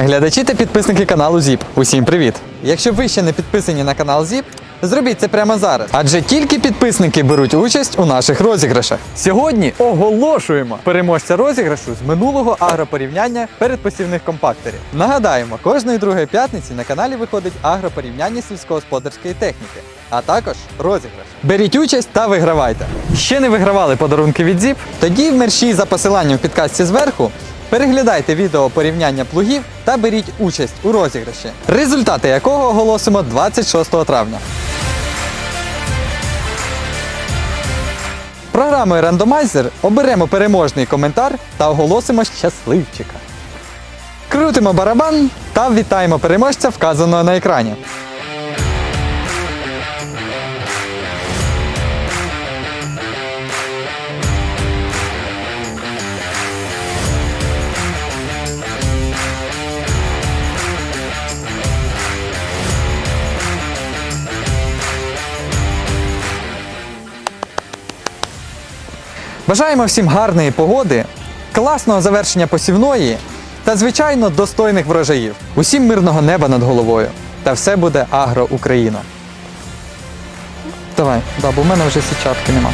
Глядачі та підписники каналу ЗІП. Усім привіт! Якщо ви ще не підписані на канал ЗІП, зробіть це прямо зараз. Адже тільки підписники беруть участь у наших розіграшах. Сьогодні оголошуємо переможця розіграшу з минулого агропорівняння передпосівних компакторів. Нагадаємо, кожної другої п'ятниці на каналі виходить агропорівняння сільськогосподарської техніки, а також розіграш. Беріть участь та вигравайте. Ще не вигравали подарунки від ЗІП? Тоді в мерщій за посиланням в підкасті зверху Переглядайте відео порівняння плугів та беріть участь у розіграші, результати якого оголосимо 26 травня. Програмою Рандомайзер оберемо переможний коментар та оголосимо щасливчика. Крутимо барабан та вітаємо переможця, вказаного на екрані. Бажаємо всім гарної погоди, класного завершення посівної та, звичайно, достойних врожаїв. Усім мирного неба над головою. Та все буде агро Україна. Давай, да, бо в мене вже січатки нема.